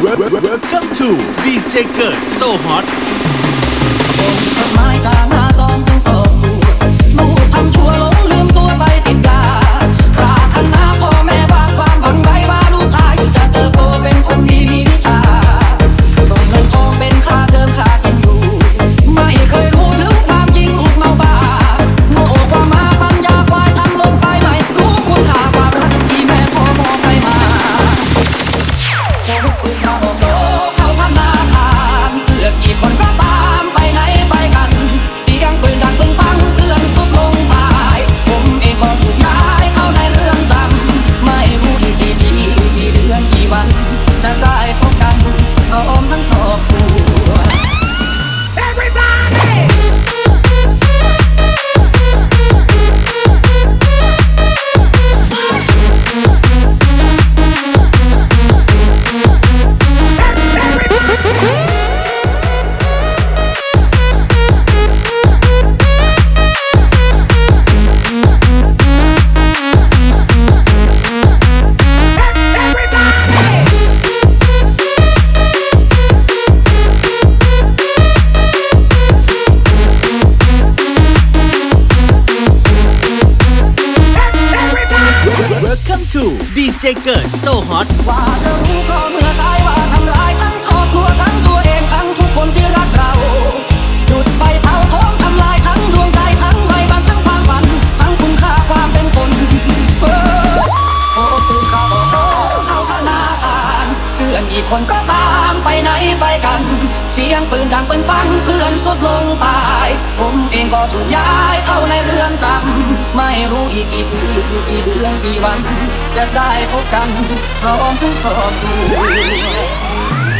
Welcome to We Taker So Hot. Oh, ปื to DJ เกิร์โซฮอตว่าจะรู้ก็เมื่อสายว่าทำลายทั้งครอบครัวทั้งตัวเองทั้งทุกคนที่รักเราหยุดไปเผาของทำลายทั้งดวงใจทั้งใบบันทั้งความฝัน ทั้งคุณค่าความเป็นคนเออโอ้ปืนกระบอกเข้าธนาคารเพื่อนอีกคนก็ตา ไปไหนไปกัน เสียงปืนดังปืนปังเพื่อนสุดลงตาย ผมเองก็ถูกย้ายเข้าในเรือนจำไม่รู้อีกกี่ปีกี่เดือนกี่วัน จะได้พบกันพร้อมทุกครอบครัว